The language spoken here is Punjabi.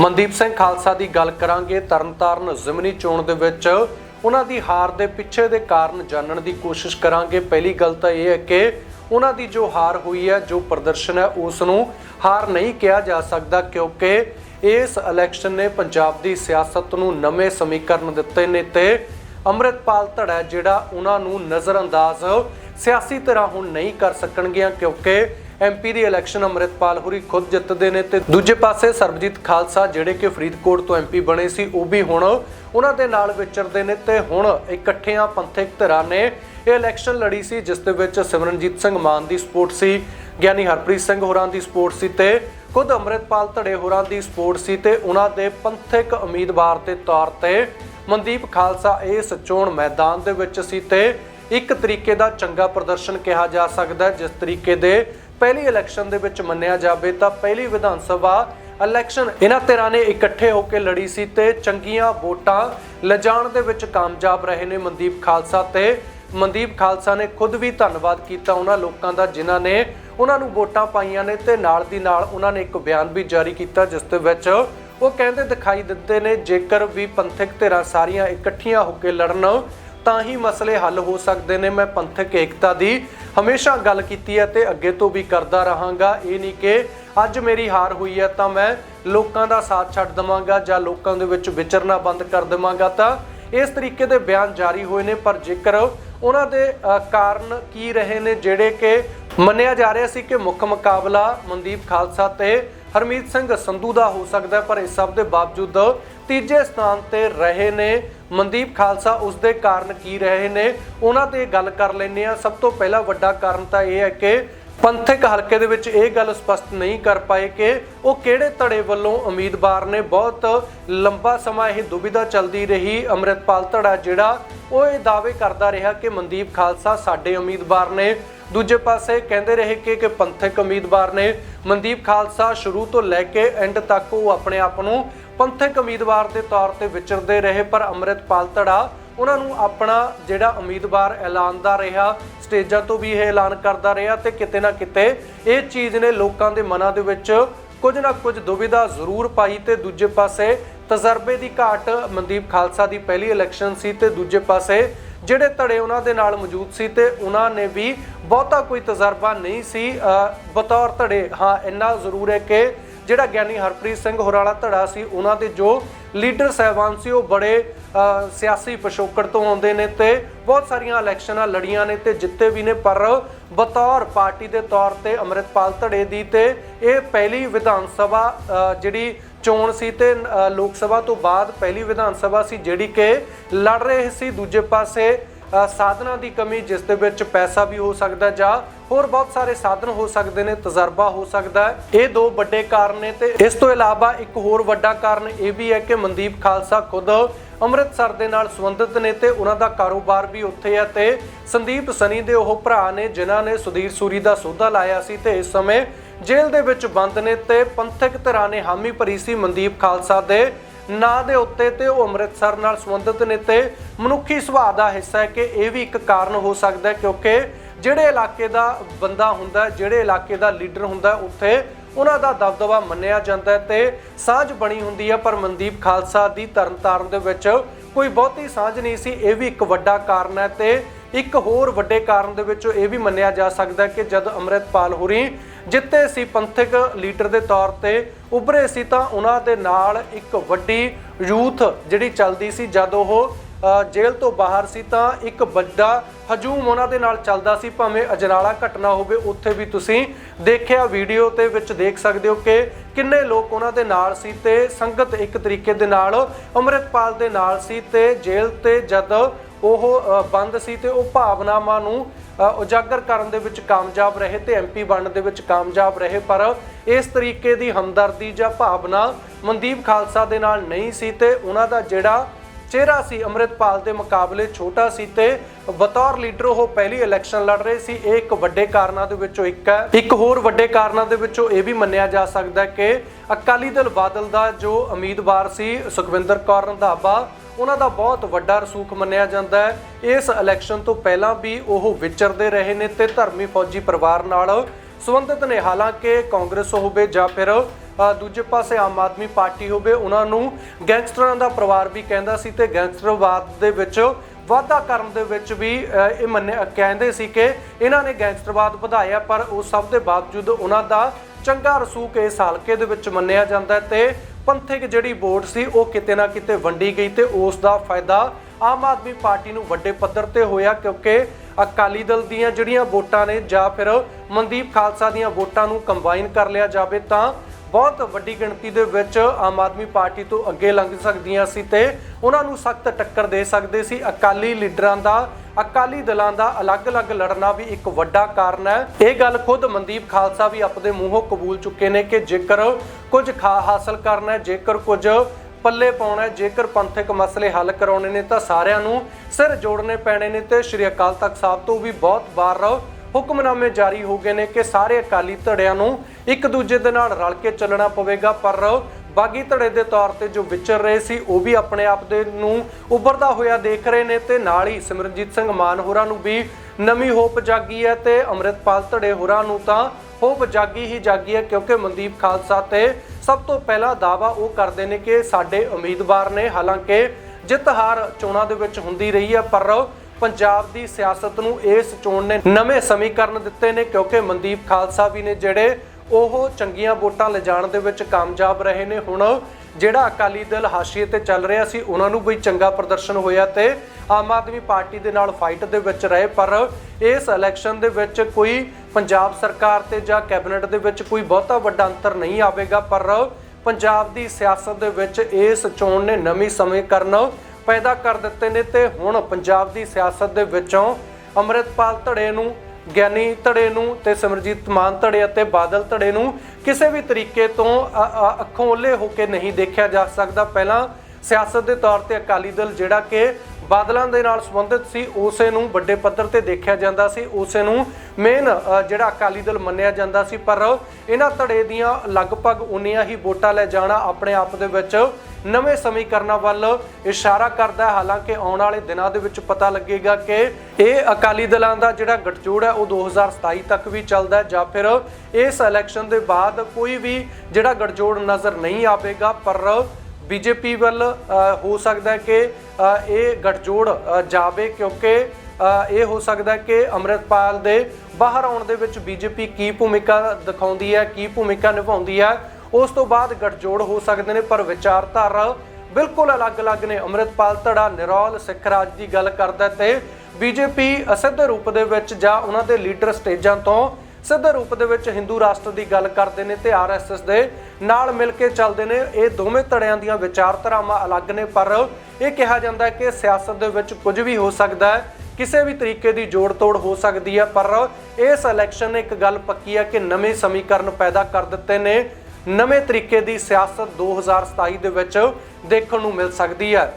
ਮਨਦੀਪ ਸਿੰਘ ਖਾਲਸਾ ਦੀ ਗੱਲ ਕਰਾਂਗੇ। ਤਰਨਤਾਰਨ ਜ਼ਿਮਨੀ ਚੋਣ ਦੇ ਵਿੱਚ ਉਹਨਾਂ ਦੀ ਹਾਰ ਦੇ ਪਿੱਛੇ ਦੇ ਕਾਰਨ ਜਾਣਨ ਦੀ ਕੋਸ਼ਿਸ਼ ਕਰਾਂਗੇ। ਪਹਿਲੀ ਗੱਲ ਤਾਂ ਇਹ ਹੈ ਕਿ ਉਹਨਾਂ ਦੀ ਜੋ ਹਾਰ ਹੋਈ ਹੈ, ਜੋ ਪ੍ਰਦਰਸ਼ਨ ਹੈ ਉਸ ਨੂੰ ਹਾਰ ਨਹੀਂ ਕਿਹਾ ਜਾ ਸਕਦਾ ਕਿਉਂਕਿ ਇਸ ਇਲੈਕਸ਼ਨ ਨੇ ਪੰਜਾਬ ਦੀ ਸਿਆਸਤ ਨੂੰ ਨਵੇਂ ਸਮੀਕਰਨ ਦਿੱਤੇ ਨੇ ਤੇ ਅੰਮ੍ਰਿਤਪਾਲ ਧੜਾ ਜਿਹੜਾ ਉਹਨਾਂ ਨੂੰ ਨਜ਼ਰਅੰਦਾਜ਼ ਸਿਆਸੀ ਤਰ੍ਹਾਂ ਹੁਣ ਨਹੀਂ ਕਰ ਸਕਣਗੀਆਂ ਕਿਉਂਕਿ ਐਮਪੀ ਦੀ ਇਲੈਕਸ਼ਨ ਅੰਮ੍ਰਿਤਪਾਲ ਹੁਰੀ ਖੁਦ ਜਿੱਤਦੇ ਨੇ ਤੇ ਦੂਜੇ ਪਾਸੇ ਸਰਬਜੀਤ ਖਾਲਸਾ ਜਿਹੜੇ ਕਿ ਫਰੀਦਕੋਟ ਤੋਂ ਐਮਪੀ ਬਣੇ ਸੀ, ਉਹ ਵੀ ਹੁਣ ਉਹਨਾਂ ਦੇ ਨਾਲ ਵਿਚਰਦੇ ਨੇ ਤੇ ਹੁਣ ਇਕੱਠਿਆਂ ਪੰਥਕ ਧਿਰਾਂ ਨੇ ਇਹ ਇਲੈਕਸ਼ਨ ਲੜੀ ਸੀ, ਜਿਸ ਦੇ ਵਿੱਚ ਸਿਮਰਨਜੀਤ ਸਿੰਘ ਮਾਨ ਦੀ ਸਪੋਰਟ ਸੀ, ਗਿਆਨੀ ਹਰਪ੍ਰੀਤ ਸਿੰਘ ਹੋਰਾਂ ਦੀ ਸਪੋਰਟ ਸੀ ਤੇ ਖੁਦ ਅੰਮ੍ਰਿਤਪਾਲ ਧੜੇ ਹੋਰਾਂ ਦੀ ਸਪੋਰਟ ਸੀ ਤੇ ਉਹਨਾਂ ਦੇ ਪੰਥਕ ਉਮੀਦਵਾਰ ਦੇ ਤੌਰ ਤੇ ਮਨਦੀਪ ਖਾਲਸਾ ਇਸ ਚੋਣ ਮੈਦਾਨ ਦੇ ਵਿੱਚ ਸੀ ਤੇ ਇੱਕ ਤਰੀਕੇ ਦਾ ਚੰਗਾ ਪ੍ਰਦਰਸ਼ਨ ਕਿਹਾ ਜਾ ਸਕਦਾ ਜਿਸ ਤਰੀਕੇ ਦੇ ਪਹਿਲੀ ਇਲੈਕਸ਼ਨ ਦੇ ਵਿੱਚ ਮੰਨਿਆ ਜਾਵੇ ਤਾਂ ਪਹਿਲੀ ਵਿਧਾਨ ਸਭਾ ਇਲੈਕਸ਼ਨ ਇਹਨਾਂ ਧਿਰਾਂ ਨੇ ਇਕੱਠੇ ਹੋ ਕੇ ਲੜੀ ਸੀ ਤੇ ਚੰਗੀਆਂ ਵੋਟਾਂ ਲਿਜਾਣ ਦੇ ਵਿੱਚ ਕਾਮਯਾਬ ਰਹੇ ਨੇ ਮਨਦੀਪ ਖਾਲਸਾ ਤੇ। ਮਨਦੀਪ ਖਾਲਸਾ ਨੇ ਖੁਦ ਵੀ ਧੰਨਵਾਦ ਕੀਤਾ ਉਹਨਾਂ ਲੋਕਾਂ ਦਾ ਜਿਨ੍ਹਾਂ ਨੇ ਉਹਨਾਂ ਨੂੰ ਵੋਟਾਂ ਪਾਈਆਂ ਨੇ ਤੇ ਨਾਲ ਦੀ ਨਾਲ ਉਹਨਾਂ ਨੇ ਇੱਕ ਬਿਆਨ ਵੀ ਜਾਰੀ ਕੀਤਾ ਜਿਸ ਦੇ ਵਿੱਚ ਉਹ ਕਹਿੰਦੇ ਦਿਖਾਈ ਦਿੰਦੇ ਨੇ ਜੇਕਰ ਵੀ ਪੰਥਕ ਧਿਰਾਂ ਸਾਰੀਆਂ ਇਕੱਠੀਆਂ ਹੋ ਕੇ ਲੜਨ ਤਾਂ ਹੀ ਮਸਲੇ ਹੱਲ ਹੋ ਸਕਦੇ ਨੇ। ਮੈਂ ਪੰਥਕ ਏਕਤਾ ਦੀ ਹਮੇਸ਼ਾ ਗੱਲ ਕੀਤੀ ਹੈ ਤੇ ਅੱਗੇ ਤੋਂ ਵੀ ਕਰਦਾ ਰਹਾਂਗਾ। ਇਹ ਨਹੀਂ ਕਿ ਅੱਜ ਮੇਰੀ ਹਾਰ ਹੋਈ ਹੈ ਤਾਂ ਮੈਂ ਲੋਕਾਂ ਦਾ ਸਾਥ ਛੱਡ ਦਵਾਂਗਾ ਜਾਂ ਲੋਕਾਂ ਦੇ ਵਿੱਚ ਵਿਚਰਨਾ ਬੰਦ ਕਰ ਦੇਵਾਂਗਾ ਤਾਂ ਇਸ ਤਰੀਕੇ ਦੇ ਬਿਆਨ ਜਾਰੀ ਹੋਏ ਨੇ। ਪਰ ਜੇਕਰ ਉਹਨਾਂ ਦੇ ਕਾਰਨ ਕੀ ਰਹੇ ਨੇ, ਜਿਹੜੇ ਕਿ ਮੰਨਿਆ ਜਾ ਰਿਹਾ ਸੀ ਕਿ ਮੁੱਖ ਮੁਕਾਬਲਾ ਮਨਦੀਪ ਖਾਲਸਾ ਤੇ ਹਰਮੀਤ ਸਿੰਘ ਸੰਧੂ ਦਾ ਹੋ ਸਕਦਾ ਪਰ ਇਸ ਸਭ ਦੇ ਬਾਵਜੂਦ ਤੀਜੇ ਸਥਾਨ ਤੇ ਰਹੇ ਨੇ ਮਨਦੀਪ ਖਾਲਸਾ। ਉਸ ਦੇ ਕਾਰਨ ਕੀ ਰਹੇ ਨੇ? ਉਹਨਾਂ ਤੇ ਗੱਲ ਕਰ ਲੈਂਦੇ ਆ ਸਭ ਤੋਂ ਪਹਿਲਾ ਵੱਡਾ ਕਾਰਨ ਤਾਂ ਇਹ ਹੈ ਕਿ ਪੰਥਕ ਹਲਕੇ ਦੇ ਵਿੱਚ ਇਹ ਗੱਲ ਸਪਸ਼ਟ ਨਹੀਂ ਕਰ ਪਾਏ ਕਿ ਉਹ ਕਿਹੜੇ ਧੜੇ ਵੱਲੋਂ ਉਮੀਦਵਾਰ ਨੇ। ਬਹੁਤ ਲੰਬਾ ਸਮਾਂ ਇਹ ਦੁਬਿਧਾ ਚੱਲਦੀ ਰਹੀ ਅੰਮ੍ਰਿਤਪਾਲ ਧੜਾ, ਜਿਹੜਾ ਉਹ ਇਹ ਦਾਅਵੇ ਕਰਦਾ ਰਿਹਾ ਕਿ ਮਨਦੀਪ ਖਾਲਸਾ ਸਾਡੇ ਉਮੀਦਵਾਰ ਨੇ। ਦੂਜੇ ਪਾਸੇ ਕਹਿੰਦੇ ਰਹੇ ਕਿ ਕਿ ਪੰਥਕ ਉਮੀਦਵਾਰ ਨੇ ਮਨਦੀਪ ਖਾਲਸਾ ਸ਼ੁਰੂ ਤੋਂ ਲੈ ਕੇ ਐਂਡ ਤੱਕ ਉਹ ਆਪਣੇ ਆਪ ਨੂੰ ਪੰਥਕ ਉਮੀਦਵਾਰ ਦੇ ਤੌਰ ਤੇ ਵਿਚਰਦੇ ਰਹੇ, ਪਰ ਅੰਮ੍ਰਿਤਪਾਲ ਧੜਾ ਉਹਨਾਂ ਨੂੰ ਆਪਣਾ ਜਿਹੜਾ ਉਮੀਦਵਾਰ ਐਲਾਨਦਾ ਰਿਹਾ, ਸਟੇਜਾਂ ਤੋਂ ਵੀ ਇਹ ਐਲਾਨ ਕਰਦਾ ਰਿਹਾ ਤੇ ਕਿਤੇ ਨਾ ਕਿਤੇ ਇਹ ਚੀਜ਼ ਨੇ ਲੋਕਾਂ ਦੇ ਮਨਾਂ ਦੇ ਵਿੱਚ ਕੁਝ ਨਾ ਕੁਝ ਦੁਵਿਧਾ ਜ਼ਰੂਰ ਪਾਈ ਤੇ ਦੂਜੇ ਪਾਸੇ ਤਜਰਬੇ ਦੀ ਘਾਟ ਮਨਦੀਪ ਖਾਲਸਾ ਦੀ ਪਹਿਲੀ ਇਲੈਕਸ਼ਨ ਸੀ ਤੇ ਦੂਜੇ ਪਾਸੇ ਜਿਹੜੇ ਧੜੇ ਉਹਨਾਂ ਦੇ ਨਾਲ ਮੌਜੂਦ ਸੀ ਤੇ ਉਹਨਾਂ ਨੇ ਵੀ ਬਹੁਤਾ ਕੋਈ ਤਜਰਬਾ ਨਹੀਂ ਸੀ। ਬਤੌਰ ਧੜੇ, ਹਾਂ, ਇੰਨਾ ਜ਼ਰੂਰ ਹੈ ਕਿ ਜਿਹੜਾ ਗਿਆਨੀ ਹਰਪ੍ਰੀਤ ਸਿੰਘ ਹੋਰਾਂ ਵਾਲਾ ਧੜਾ ਸੀ, ਉਹਨਾਂ ਦੇ ਜੋ ਲੀਡਰ ਸਹਿਬਾਨ ਸੀ, ਉਹ ਬੜੇ ਸਿਆਸੀ ਪਿਛੋਕੜ ਤੋਂ ਆਉਂਦੇ ਨੇ ਤੇ ਬਹੁਤ ਸਾਰੀਆਂ ਇਲੈਕਸ਼ਨਾਂ ਲੜੀਆਂ ਨੇ ਤੇ ਜਿੱਤੇ ਵੀ ਨੇ, ਪਰ ਬਤੌਰ ਪਾਰਟੀ ਦੇ ਤੌਰ ਤੇ ਅੰਮ੍ਰਿਤਪਾਲ ਧੜੇ ਦੀ ਤੇ ਇਹ ਪਹਿਲੀ ਵਿਧਾਨ ਸਭਾ ਜਿਹੜੀ ਚੋਣ ਸੀ ਤੇ ਲੋਕ ਸਭਾ ਤੋਂ ਬਾਅਦ ਪਹਿਲੀ ਵਿਧਾਨ ਸਭਾ ਸੀ ਜਿਹੜੀ ਕਿ ਲੜ ਰਹੇ ਸੀ। ਦੂਜੇ ਪਾਸੇ ਸਾਧਨਾਂ ਦੀ ਕਮੀ ਜਿਸ ਦੇ ਵਿੱਚ ਪੈਸਾ ਵੀ ਹੋ ਸਕਦਾ ਜਾਂ ਹੋਰ ਬਹੁਤ ਸਾਰੇ ਸਾਧਨ ਹੋ ਸਕਦੇ ਨੇ, ਤਜਰਬਾ ਹੋ ਸਕਦਾ ਹੈ। ਇਹ ਦੋ ਵੱਡੇ ਕਾਰਨ ਨੇ ਤੇ ਇਸ ਤੋਂ ਇਲਾਵਾ ਇੱਕ ਹੋਰ ਵੱਡਾ ਕਾਰਨ ਇਹ ਵੀ ਹੈ ਕਿ ਮਨਦੀਪ ਖਾਲਸਾ ਖੁਦ ਅੰਮ੍ਰਿਤਸਰ ਦੇ ਨਾਲ ਸੰਬੰਧਿਤ ਨੇ ਤੇ ਉਹਨਾਂ ਦਾ ਕਾਰੋਬਾਰ ਵੀ ਉੱਥੇ ਹੈ ਤੇ ਸੰਦੀਪ ਸਨੀ ਦੇ ਉਹ ਭਰਾ ਨੇ ਜਿਨ੍ਹਾਂ ਨੇ ਸੁਧੀਰ ਸੂਰੀ ਦਾ ਸੌਦਾ ਲਾਇਆ ਸੀ ਤੇ ਇਸ ਸਮੇਂ ਜੇਲ੍ਹ ਦੇ ਵਿੱਚ ਬੰਦ ਨੇ ਤੇ ਪੰਥਕ ਧਿਰਾਂ ਨੇ ਹਾਮੀ ਭਰੀ ਸੀ ਮਨਦੀਪ ਖਾਲਸਾ ਦੇ ਨਾਂ ਦੇ ਉੱਤੇ ਤੇ ਉਹ ਅੰਮ੍ਰਿਤਸਰ ਨਾਲ ਸੰਬੰਧਿਤ ਨੇ ਤੇ ਮਨੁੱਖੀ ਸੁਭਾਅ ਦਾ ਹਿੱਸਾ ਹੈ ਕਿ ਇਹ ਵੀ ਇੱਕ ਕਾਰਨ ਹੋ ਸਕਦਾ ਹੈ ਕਿਉਂਕਿ ਜਿਹੜੇ ਇਲਾਕੇ ਦਾ ਬੰਦਾ ਹੁੰਦਾ ਜਿਹੜੇ ਇਲਾਕੇ ਦਾ ਲੀਡਰ ਹੁੰਦਾ ਉੱਥੇ ਉਹਨਾਂ ਦਾ ਦਬਦਬਾ ਮੰਨਿਆ ਜਾਂਦਾ ਹੈ ਤੇ ਸਾਂਝ ਬਣੀ ਹੁੰਦੀ ਹੈ। ਪਰ ਮਨਦੀਪ ਖਾਲਸਾ ਦੀ ਤਰਨਤਾਰਨ ਦੇ ਵਿੱਚ ਕੋਈ ਬਹੁਤੀ ਸਾਂਝ ਨਹੀਂ ਸੀ। ਇਹ ਵੀ ਇੱਕ ਵੱਡਾ ਕਾਰਨ ਹੈ ਤੇ ਇੱਕ ਹੋਰ ਵੱਡੇ ਕਾਰਨ ਦੇ ਵਿੱਚੋਂ ਇਹ ਵੀ ਮੰਨਿਆ ਜਾ ਸਕਦਾ ਕਿ ਜਦ ਅੰਮ੍ਰਿਤਪਾਲ ਹੋਰੀ ਜਿੱਤੇ ਸੀ ਪੰਥਕ ਲੀਡਰ ਦੇ ਤੌਰ ਤੇ, ਉੱਭਰੇ ਸੀ ਤਾਂ ਉਹਨਾਂ ਦੇ ਨਾਲ ਇੱਕ ਵੱਡੀ ਯੂਥ ਜਿਹੜੀ ਚੱਲਦੀ ਸੀ, ਜਦ ਉਹ ਜੇਲ੍ਹ ਤੋਂ ਬਾਹਰ ਸੀ ਤਾਂ ਇੱਕ ਵੱਡਾ ਹਜੂਮ ਉਹਨਾਂ ਦੇ ਨਾਲ ਚੱਲਦਾ ਸੀ, ਭਾਵੇਂ ਅਜਨਾਲਾ ਘਟਨਾ ਹੋਵੇ, ਉੱਥੇ ਵੀ ਤੁਸੀਂ ਦੇਖਿਆ ਵੀਡੀਓ ਤੇ ਵਿੱਚ ਦੇਖ ਸਕਦੇ ਹੋ ਕਿ ਕਿੰਨੇ ਲੋਕ ਉਹਨਾਂ ਦੇ ਨਾਲ ਸੀ ਤੇ ਸੰਗਤ ਇੱਕ ਤਰੀਕੇ ਦੇ ਨਾਲ ਅੰਮ੍ਰਿਤਪਾਲ ਦੇ ਨਾਲ ਸੀ ਤੇ ਜੇਲ੍ਹ ਤੇ ਜਦ ਉਹ ਬੰਦ ਸੀ ਤੇ ਉਹ ਭਾਵਨਾਵਾਂ ਨੂੰ ਉਜਾਗਰ ਕਰਨ ਦੇ ਵਿੱਚ ਕਾਮਯਾਬ ਰਹੇ ਤੇ ਐਮਪੀ ਬਣਨ ਦੇ ਵਿੱਚ ਕਾਮਯਾਬ ਰਹੇ, ਪਰ ਇਸ ਤਰੀਕੇ ਦੀ ਹਮਦਰਦੀ ਜਾਂ ਭਾਵਨਾ ਮਨਦੀਪ ਖਾਲਸਾ ਦੇ ਨਾਲ ਨਹੀਂ ਸੀ ਤੇ ਉਹਨਾਂ ਦਾ ਜਿਹੜਾ ਚਿਹਰਾ ਸੀ, ਅੰਮ੍ਰਿਤਪਾਲ ਦੇ ਮੁਕਾਬਲੇ ਛੋਟਾ ਸੀ ਤੇ ਬਤੌਰ ਲੀਡਰ ਉਹ ਪਹਿਲੀ ਇਲੈਕਸ਼ਨ ਲੜ ਰਹੇ ਸੀ। ਇਹ ਇੱਕ ਵੱਡੇ ਕਾਰਨਾਂ ਦੇ ਵਿੱਚੋਂ ਇੱਕ ਹੈ। ਇੱਕ ਹੋਰ ਵੱਡੇ ਕਾਰਨਾਂ ਦੇ ਵਿੱਚੋਂ ਇਹ ਵੀ ਮੰਨਿਆ ਜਾ ਸਕਦਾ ਹੈ ਕਿ ਅਕਾਲੀ ਦਲ ਬਾਦਲ ਦਾ ਜੋ ਉਮੀਦਵਾਰ ਸੀ, ਸੁਖਵਿੰਦਰ ਕੌਰ ਰੰਧਾਵਾ, ਉਹਨਾਂ ਦਾ ਬਹੁਤ ਵੱਡਾ ਰਸੂਖ ਮੰਨਿਆ ਜਾਂਦਾ ਹੈ। ਇਸ ਇਲੈਕਸ਼ਨ ਤੋਂ ਪਹਿਲਾਂ ਵੀ ਉਹ ਵਿਚਰਦੇ ਰਹੇ ਨੇ ਤੇ ਧਰਮੀ ਫੌਜੀ ਪਰਿਵਾਰ ਨਾਲ ਸੰਬੰਧਿਤ ਨੇ। ਹਾਲਾਂਕਿ ਕਾਂਗਰਸ ਹੋਵੇ ਜਾਂ ਫਿਰ ਦੂਜੇ ਪਾਸੇ ਆਮ ਆਦਮੀ ਪਾਰਟੀ ਹੋਵੇ, ਉਹਨਾਂ ਨੂੰ ਗੈਂਗਸਟਰਾਂ ਦਾ ਪਰਿਵਾਰ ਵੀ ਕਹਿੰਦਾ ਸੀ ਤੇ ਗੈਂਗਸਟਰਵਾਦ ਦੇ ਵਿੱਚ ਵਾਧਾ ਕਰਨ ਦੇ ਵਿੱਚ ਵੀ ਇਹ ਮੰਨਿਆ ਕਹਿੰਦੇ ਸੀ ਕਿ ਇਹਨਾਂ ਨੇ ਗੈਂਗਸਟਰਵਾਦ ਵਧਾਇਆ, ਪਰ ਉਹ ਸਭ ਦੇ ਬਾਵਜੂਦ ਉਹਨਾਂ ਦਾ ਚੰਗਾ ਰਸੂਖ ਇਸ ਹਲਕੇ ਦੇ ਵਿੱਚ ਮੰਨਿਆ ਜਾਂਦਾ ਹੈ ਤੇ ਪੰਥਕ ਜਿਹੜੀ ਵੋਟ ਸੀ, ਉਹ ਕਿਤੇ ਨਾ ਕਿਤੇ ਵੰਡੀ ਗਈ ਤੇ ਉਸ ਦਾ ਫਾਇਦਾ ਆਮ ਆਦਮੀ ਪਾਰਟੀ ਨੂੰ ਵੱਡੇ ਪੱਧਰ ਤੇ ਹੋਇਆ, ਕਿਉਂਕਿ ਅਕਾਲੀ ਦਲ ਦੀਆਂ ਜਿਹੜੀਆਂ ਵੋਟਾਂ ਨੇ ਜਾਂ ਫਿਰ ਮਨਦੀਪ ਖਾਲਸਾ ਦੀਆਂ ਵੋਟਾਂ ਨੂੰ ਕੰਬਾਈਨ ਕਰ ਲਿਆ ਜਾਵੇ, ਤਾਂ ਬਹੁਤ ਵੱਡੀ ਗਿਣਤੀ ਦੇ ਵਿੱਚ ਆਮ ਆਦਮੀ ਪਾਰਟੀ ਤੋਂ ਅੱਗੇ ਲੰਘ ਸਕਦੀਆਂ ਸੀ ਤੇ ਉਹਨਾਂ ਨੂੰ ਸਖਤ ਟੱਕਰ ਦੇ ਸਕਦੇ ਸੀ। ਅਕਾਲੀ ਲੀਡਰਾਂ ਦਾ ਅਕਾਲੀ ਦਲਾਂ ਦਾ ਅਲੱਗ-ਅਲੱਗ ਲੜਨਾ ਵੀ ਇੱਕ ਵੱਡਾ ਕਾਰਨ ਹੈ। ਇਹ ਗੱਲ ਖੁਦ ਮਨਦੀਪ ਖਾਲਸਾ ਵੀ ਆਪਣੇ ਮੂੰਹੋਂ ਕਬੂਲ ਚੁੱਕੇ ਨੇ ਕਿ ਜੇਕਰ ਕੁਝ ਖਾ ਹਾਸਲ ਕਰਨਾ ਹੈ ਜੇਕਰ ਕੁਝ ਪੱਲੇ ਪਾਉਣਾ ਹੈ, ਜੇਕਰ ਪੰਥਕ ਮਸਲੇ ਹੱਲ ਕਰਾਉਣੇ ਨੇ ਤਾਂ ਸਾਰਿਆਂ ਨੂੰ ਸਿਰ ਜੋੜਨੇ ਪੈਣੇ ਨੇ ਤੇ ਸ਼੍ਰੀ ਅਕਾਲ ਤਖਤ ਸਾਹਿਬ ਤੋਂ ਵੀ ਬਹੁਤ ਵਾਰ ਹੁਕਮਨਾਮੇ ਜਾਰੀ ਹੋ ਗਏ ਨੇ ਕਿ ਸਾਰੇ ਅਕਾਲੀ ਧੜਿਆਂ ਨੂੰ ਇੱਕ ਦੂਜੇ ਦੇ ਨਾਲ ਰਲ ਕੇ ਚੱਲਣਾ ਪਵੇਗਾ, ਪਰ ਬਾਗੀ ਧੜੇ ਦੇ ਤੌਰ ਤੇ ਜੋ ਵਿਚਰ ਰਹੇ ਸੀ, ਉਹ ਵੀ ਆਪਣੇ ਆਪ ਦੇ ਨੂੰ ਉੱਭਰਦਾ ਹੋਇਆ ਦੇਖ ਰਹੇ ਨੇ ਤੇ ਨਾਲ ਹੀ ਸਿਮਰਨਜੀਤ ਸਿੰਘ ਮਾਨ ਹੋਰਾਂ ਨੂੰ ਵੀ ਨਵੀਂ ਹੋਪ ਜਾਗੀ ਹੈ ਤੇ ਅੰਮ੍ਰਿਤਪਾਲ ਧੜੇ ਹੋਰਾਂ ਨੂੰ ਤਾਂ ਹੋਪ ਜਾਗੀ ਹੀ ਜਾਗੀ ਹੈ, ਕਿਉਂਕਿ ਮਨਦੀਪ ਖਾਲਸਾ ਤੇ ਸਭ ਤੋਂ ਪਹਿਲਾ ਦਾਵਾ ਉਹ ਕਰਦੇ ਨੇ ਕਿ ਸਾਡੇ ਉਮੀਦਵਾਰ ਨੇ, ਹਾਲਾਂਕਿ ਜਿੱਤ ਹਾਰ ਚੋਣਾਂ ਦੇ ਵਿੱਚ ਹੁੰਦੀ ਰਹੀ ਹੈ, ਪਰ ਪੰਜਾਬ ਦੀ ਸਿਆਸਤ ਨੂੰ ਇਸ ਚੋਣ ਨੇ ਨਵੇਂ ਸਮੀਕਰਨ ਦਿੱਤੇ ਨੇ, ਕਿਉਂਕਿ ਮਨਦੀਪ ਖਾਲਸਾ ਵੀ ਨੇ ਜਿਹੜੇ ਉਹ ਚੰਗੀਆਂ ਵੋਟਾਂ ਲਿਜਾਣ ਦੇ ਵਿੱਚ ਕਾਮਯਾਬ ਰਹੇ ਨੇ। ਹੁਣ ਜਿਹੜਾ ਅਕਾਲੀ ਦਲ ਹਾਸ਼ੀਏ ਤੇ ਚੱਲ ਰਿਹਾ ਸੀ, ਉਹਨਾਂ ਨੂੰ ਵੀ ਚੰਗਾ ਪ੍ਰਦਰਸ਼ਨ ਹੋਇਆ ਤੇ ਆਮ ਆਦਮੀ ਪਾਰਟੀ ਦੇ ਨਾਲ ਫਾਈਟ ਦੇ ਵਿੱਚ ਰਹੇ, ਪਰ ਇਸ ਇਲੈਕਸ਼ਨ ਦੇ ਵਿੱਚ ਕੋਈ ਪੰਜਾਬ ਸਰਕਾਰ ਤੇ ਜਾਂ ਕੈਬਨਿਟ ਦੇ ਵਿੱਚ ਕੋਈ ਬਹੁਤਾ ਵੱਡਾ ਅੰਤਰ ਨਹੀਂ ਆਵੇਗਾ, ਪਰ ਪੰਜਾਬ ਦੀ ਸਿਆਸਤ ਦੇ ਵਿੱਚ ਇਸ ਚੋਣ ਨੇ ਨਵੀਂ ਸਮੀਕਰਨ ਪੈਦਾ ਕਰ ਦਿੱਤੇ ਨੇ ਤੇ ਹੁਣ ਪੰਜਾਬ ਦੀ ਸਿਆਸਤ ਦੇ ਵਿੱਚੋਂ ਅੰਮ੍ਰਿਤਪਾਲ ਧੜੇ ਨੂੰ, ਗਿਆਨੀ ਧੜੇ ਨੂੰ ਤੇ ਸਿਮਰਜੀਤ ਮਾਨ ਧੜੇ ਅਤੇ ਬਾਦਲ ਧੜੇ ਨੂੰ ਕਿਸੇ ਵੀ ਤਰੀਕੇ ਤੋਂ ਅ- ਅੱਖੋਂ ਓਲੇ ਹੋ ਕੇ ਨਹੀਂ ਦੇਖਿਆ ਜਾ ਸਕਦਾ। ਪਹਿਲਾਂ ਸਿਆਸਤ ਦੇ ਤੌਰ ਤੇ ਅਕਾਲੀ ਦਲ ਜਿਹੜਾ ਕਿ ਬਾਦਲਾਂ ਦੇ ਨਾਲ ਸੰਬੰਧਿਤ ਸੀ, ਉਸੇ ਨੂੰ ਵੱਡੇ ਪੱਧਰ ਤੇ ਦੇਖਿਆ ਜਾਂਦਾ ਸੀ, ਉਸੇ ਨੂੰ ਮੇਨ ਜਿਹੜਾ ਅਕਾਲੀ ਦਲ ਮੰਨਿਆ ਜਾਂਦਾ ਸੀ। ਪਰ ਇਹਨਾਂ ਧੜੇ ਦੀਆਂ ਲਗਭਗ ਉਨੀਆਂ ਹੀ ਵੋਟਾਂ ਲੈ ਜਾਣਾ ਆਪਣੇ ਆਪ ਦੇ ਵਿੱਚ ਨਵੇਂ ਸਮੀਕਰਨਾਂ ਵੱਲ ਇਸ਼ਾਰਾ ਕਰਦਾ ਹੈ। ਹਾਲਾਂਕਿ ਆਉਣ ਵਾਲੇ ਦਿਨਾਂ ਦੇ ਵਿੱਚ ਪਤਾ ਲੱਗੇਗਾ ਕਿ ਇਹ ਅਕਾਲੀ ਦਲਾਂ ਦਾ ਜਿਹੜਾ ਗਠਜੋੜ ਹੈ, ਉਹ 2027 ਤੱਕ ਵੀ ਚੱਲਦਾ ਜਾਂ ਫਿਰ ਇਸ ਇਲੈਕਸ਼ਨ ਦੇ ਬਾਅਦ ਕੋਈ ਵੀ ਜਿਹੜਾ ਗਠਜੋੜ ਨਜ਼ਰ ਨਹੀਂ ਆਵੇਗਾ। ਪਰ ਬੀਜੇਪੀ ਵੱਲ ਹੋ ਸਕਦਾ ਹੈ ਕਿ ਇਹ ਗਠਜੋੜ ਜਾਵੇ ਕਿਉਂਕਿ ਇਹ ਹੋ ਸਕਦਾ ਹੈ ਕਿ ਅੰਮ੍ਰਿਤਪਾਲ ਦੇ ਬਾਹਰ ਆਉਣ ਦੇ ਵਿੱਚ ਬੀਜੇਪੀ ਕੀ ਭੂਮਿਕਾ ਦਿਖਾਉਂਦੀ ਹੈ, ਕੀ ਭੂਮਿਕਾ ਨਿਭਾਉਂਦੀ ਹੈ, ਉਸ ਤੋਂ ਬਾਅਦ ਗਠਜੋੜ ਹੋ ਸਕਦੇ ਨੇ, ਪਰ ਵਿਚਾਰਧਾਰਾ ਬਿਲਕੁਲ ਅਲੱਗ-ਅਲੱਗ ਨੇ। ਅੰਮ੍ਰਿਤਪਾਲ ਧੜਾ ਨਿਰੌਲ, ਸਿੱਖ ਰਾਜ ਦੀ ਗੱਲ ਕਰਦਾ ਤੇ ਬੀਜੇਪੀ ਅਸਿੱਧ ਰੂਪ ਦੇ ਵਿੱਚ ਜਾਂ ਉਹਨਾਂ ਦੇ ਲੀਡਰ ਸਟੇਜਾਂ ਤੋਂ ਸਿੱਧੇ ਰੂਪ ਦੇ ਵਿੱਚ ਹਿੰਦੂ ਰਾਸ਼ਟਰ ਦੀ ਗੱਲ ਕਰਦੇ ਨੇ ਤੇ ਆਰਐਸਐਸ ਦੇ ਨਾਲ ਮਿਲ ਕੇ ਚੱਲਦੇ ਨੇ। ਇਹ ਦੋਵੇਂ ਧੜਿਆਂ ਦੀਆਂ ਵਿਚਾਰਧਾਰਾਵਾਂ ਅਲੱਗ ਨੇ, ਪਰ ਇਹ ਕਿਹਾ ਜਾਂਦਾ ਹੈ ਕਿ ਸਿਆਸਤ ਦੇ ਵਿੱਚ ਕੁਝ ਵੀ ਹੋ ਸਕਦਾ ਹੈ, ਕਿਸੇ ਵੀ ਤਰੀਕੇ ਦੀ ਜੋੜ ਤੋੜ ਹੋ ਸਕਦੀ ਹੈ, ਪਰ ਇਸ ਇਲੈਕਸ਼ਨ ਨੇ ਇੱਕ ਗੱਲ ਪੱਕੀ ਹੈ ਕਿ ਨਵੇਂ ਸਮੀਕਰਨ ਪੈਦਾ ਕਰ ਦਿੱਤੇ ਨੇ। ਨਵੇਂ ਤਰੀਕੇ ਦੀ ਸਿਆਸਤ 2027 ਦੇ ਵਿੱਚ ਦੇਖਣ ਨੂੰ ਮਿਲ ਸਕਦੀ ਹੈ।